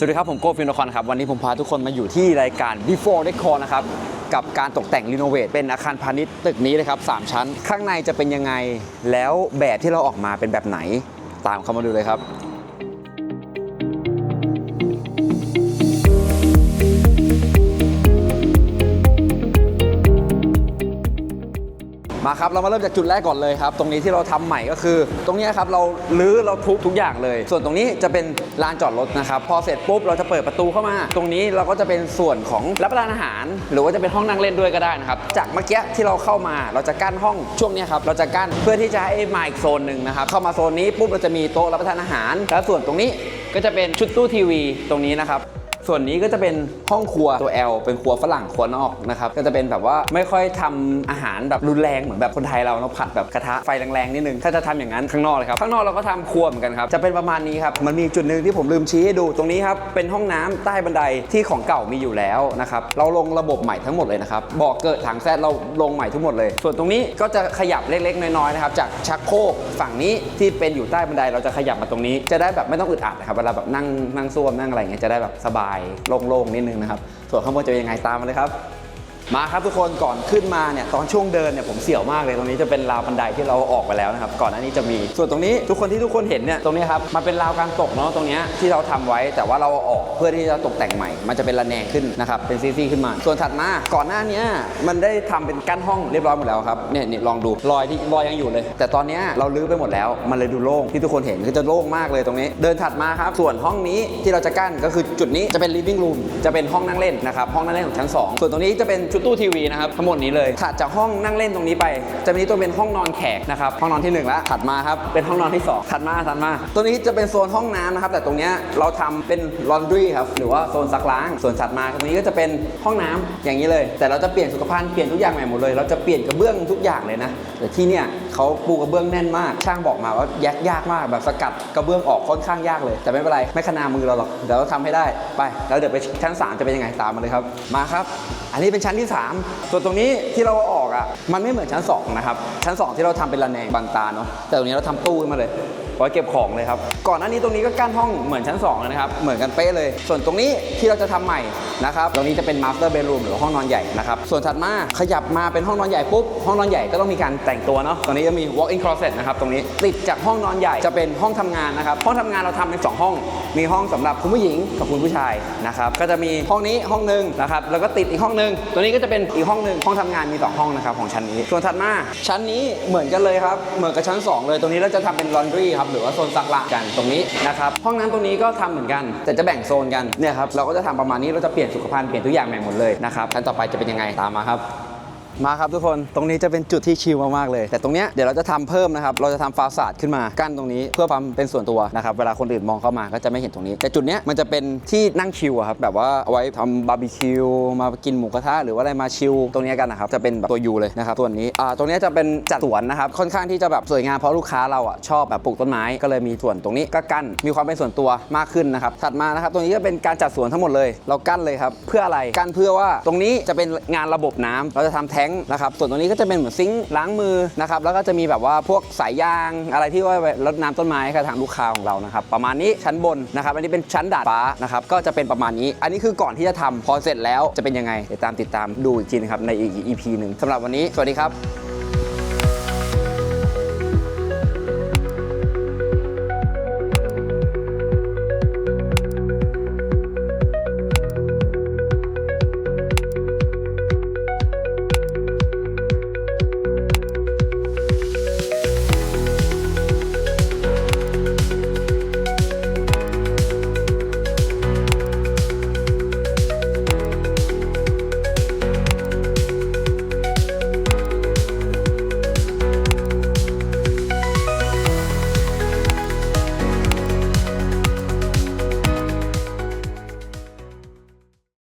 สวัสดีครับ ผมโก้ฟินคอนครับ วันนี้ผมพาทุกคนมาอยู่ที่รายการ Before Decor นะครับ กับการตกแต่งรีโนเวทเป็นอาคารพาณิชย์ตึกนี้เลยครับ3ชั้น ข้างในจะเป็นยังไง แล้วแบบที่เราออกมาเป็นแบบไหน ตามเข้ามาดูเลยครับ ครับเรามาเริ่มจากจุดแรกก่อนเลยครับ ตรงนี้ที่เราทำใหม่ก็คือ ตรงนี้ครับเราลื้อเราทุบทุกอย่างเลย ส่วนตรงนี้จะเป็นลานจอดรถนะครับ พอเสร็จปุ๊บเราจะเปิดประตูเข้ามา ตรงนี้เราก็จะเป็นส่วนของรับประทานอาหาร หรือว่าจะเป็นห้องนั่งเล่นด้วยก็ได้นะครับจากเมื่อกี้ที่เราเข้ามาเราจะกั้นห้องช่วงนี้ครับเราจะกั้นเพื่อที่จะให้มาอีกโซนหนึ่งนะครับเข้ามาโซนนี้ปุ๊บเราจะมีโต๊ะรับประทานอาหาร แล้วส่วนตรงนี้ก็จะเป็นชุดตู้ทีวีตรงนี้นะครับ ส่วนนี้ก็จะเป็นห้องครัวตัว L เป็นครัวฝรั่งครัวนอกนะครับก็จะเป็นแบบว่าไม่ค่อยทำอาหารแบบรุนแรงเหมือนแบบคนไทยเราเราผัดแบบกระทะไฟแรงๆนิดนึงถ้าจะทำอย่างนั้นข้างนอกเลยครับข้างนอกเราก็ทำครัวเหมือนกันครับจะเป็นประมาณนี้ครับมันมีจุดหนึ่งที่ผมลืมชี้ให้ดูตรงนี้ครับเป็นห้องน้ำใต้บันไดที่ของเก่ามีอยู่แล้วนะครับเราลงระบบใหม่ทั้งหมดเลยนะครับบ่อเกิดถังแซดเราลงใหม่ทั้งหมดเลย ส่วนตรงนี้ก็จะขยับเล็กๆน้อยๆนะครับจากชักโครกฝั่งนี้ที่เป็นอยู่ใต้บันไดเราจะขยับมาตรงนี้ จะได้แบบไม่ต้องอึดอัดนะครับเวลาแบบนั่งนั่งซ่วมนั่งอะไรเงี้ยจะได้แบบสบายโล่งๆนิดนึงนะครับส่วนข้างบนจะเป็นยังไงตามมาเลยครับ มาครับทุกคนก่อนขึ้นมาเนี่ยตอนช่วงเดินเนี่ยผมเสี่ยวมากเลยตรงนี้จะเป็นราวบันไดที่เราออกไปแล้วนะครับก่อนหน้านี้จะมี ส่วนตรงนี้ทุกคนที่ทุกคนเห็นเนี่ยตรงนี้ครับมันเป็นราวการตกเนาะตรงเนี้ยที่เราทำไว้แต่ว่าเราออกเพื่อที่จะตกแต่งใหม่ มันจะเป็นระแนงขึ้นนะครับเป็นซีซีขึ้นมา ส่วนถัดมาก่อนหน้านี้มันได้ทำเป็นกั้นห้องเรียบร้อยหมดแล้วครับเนี่ยนี่ลองดูรอยที่รอยยังอยู่เลย แต่ตอนเนี้ยเราลื้อไปหมดแล้ว มันเลยดูโล่งที่ทุกคนเห็นคือจะโล่งมากเลยตรงนี้ เดินถัดมาครับส่วนห้องนี้ที่เราจะกั้นก็คือจุดนี้จะเป็น living room จะเป็นห้องนั่งเล่นนะครับห้องนั่งเล่นของชั้น 2 ส่วนตรงนี้จะเป็นชุดตู้ทีวีนะครับทั้งหมดนี้เลยถัดจากห้องนั่งเล่นตรงนี้ไป จะมีตัวเป็นห้องนอนแขกนะครับห้องนอนที่หนึ่งแล้วถัดมาครับเป็นห้องนอนที่สองถัดมาถัดมา ตัวนี้จะเป็นโซนห้องน้ำนะครับแต่ตรงเนี้ยเราทำเป็น laundry ครับหรือว่าโซนซักล้าง ส่วนถัดมาตรงนี้ก็จะเป็นห้องน้ำอย่างนี้เลย แต่เราจะเปลี่ยนสุขภัณฑ์เปลี่ยนทุกอย่างใหม่หมดเลยเราจะเปลี่ยนกระเบื้องทุกอย่างเลยนะแต่ที่เนี่ยเขาปูกระเบื้องแน่นมาก ช่างบอกมาว่าแยกยากมากแบบสกัดกระเบื้องออกค่อนข้างยากเลย แต่ไม่เป็นไรไม่ขนามือเราหรอกเดี๋ยวเราทำให้ได้ไปแล้วเดี๋ยวไปชั้นสามจะเป็นยังไงตามมาเลยครับมาครับ อันนี้เป็นชั้นที่3 ส่วนตรงนี้ที่เราออกอะมันไม่เหมือนชั้น2นะครับชั้น 2 ที่เราทำเป็นระแนงบางตาเนาะแต่ตรงนี้เราทำตู้ขึ้นมาเลย ไว้เก็บของเลยครับ ก่อนหน้านี้ตรงนี้ก็กั้นห้องเหมือนชั้น2เลยนะครับ เหมือนกันเป๊ะเลย ส่วนตรงนี้ที่เราจะทำใหม่นะครับ ตรงนี้จะเป็น master bedroom หรือห้องนอนใหญ่นะครับ ส่วนถัดมาขยับมาเป็นห้องนอนใหญ่ปุ๊บ ห้องนอนใหญ่ก็ต้องมีการแต่งตัวเนาะ ตรงนี้จะมี walk in closet นะครับ ตรงนี้ติดจากห้องนอนใหญ่จะเป็นห้องทำงานนะครับ ห้องทำงานเราทำเป็นสองห้อง มีห้องสำหรับคุณผู้หญิงกับคุณผู้ชายนะครับ ก็จะมีห้องนี้ห้องหนึ่งนะครับ แล้วก็ติดอีกห้องหนึ่งตัวนี้ก็จะเป็นอีกห้องหนึ่งห้องทำงานมีสองห้องนะครับของชั้นนี้ ส่วนถัดมาชั้นนี้เหมือนกันเลยครับ เหมือนกับชั้นสองเลย ตรงนี้เราจะทำเป็น laundry ครับหรือว่าโซนซักละกันตรงนี้นะครับห้องน้ำตรงนี้ก็ทำเหมือนกัน แต่จะแบ่งโซนกันเนี่ยครับเราก็จะทำประมาณนี้เราจะเปลี่ยนสุขภัณฑ์เปลี่ยนทุกอย่างใหม่หมดเลยนะครับขั้นต่อไปจะเป็นยังไงตามมาครับ มาครับทุกคน ตรงนี้จะเป็นจุดที่ชิลมากๆเลย แต่ตรงเนี้ยเดี๋ยวเราจะทำเพิ่มนะครับ เราจะทำฟาสาดขึ้นมา กั้นตรงนี้เพื่อความเป็นส่วนตัวนะครับ เวลาคนอื่นมองเข้ามาก็จะไม่เห็นตรงนี้ แต่จุดเนี้ยมันจะเป็นที่นั่งชิลครับ แบบว่าเอาไว้ทำบาร์บีคิว มากินหมูกระทะหรือว่าอะไรมาชิลตรงเนี้ยกันนะครับ จะเป็นแบบตัวยูเลยนะครับส่วนนี้ อ่า ตรงนี้จะเป็นจัดสวนนะครับ ค่อนข้างที่จะแบบสวยงามเพราะลูกค้าเราอะชอบแบบปลูกต้นไม้ก็เลยมีส่วนตรงนี้ก็กั้น มีความเป็นส่วนตัวมากขึ้นนะครับ ถัดมานะครับ ตรงนี้ก็เป็นการจัดสวนทั้งหมดเลย เรากั้นเลยครับ เพื่ออะไร กั้นเพื่อว่าตรงนี้จะเป็นงานระบบน้ำเราจะทำแท้งนะครับส่วนตรงนี้ก็จะเป็นเหมือนซิงค์ล้างมือนะครับแล้วก็จะมีแบบว่าพวกสายยางอะไรที่ว่าไว้รดน้ำต้นไม้ให้กับทางลูกค้าของเรานะครับประมาณนี้ชั้นบนนะครับอันนี้เป็นชั้นดาดฟ้านะครับก็จะเป็นประมาณนี้ อันนี้คือก่อนที่จะทำพอเสร็จแล้วจะเป็นยังไงเดี๋ยวตามติดตามดูอีกทีนะครับในอีก EP หนึ่งสำหรับวันนี้สวัสดีครับ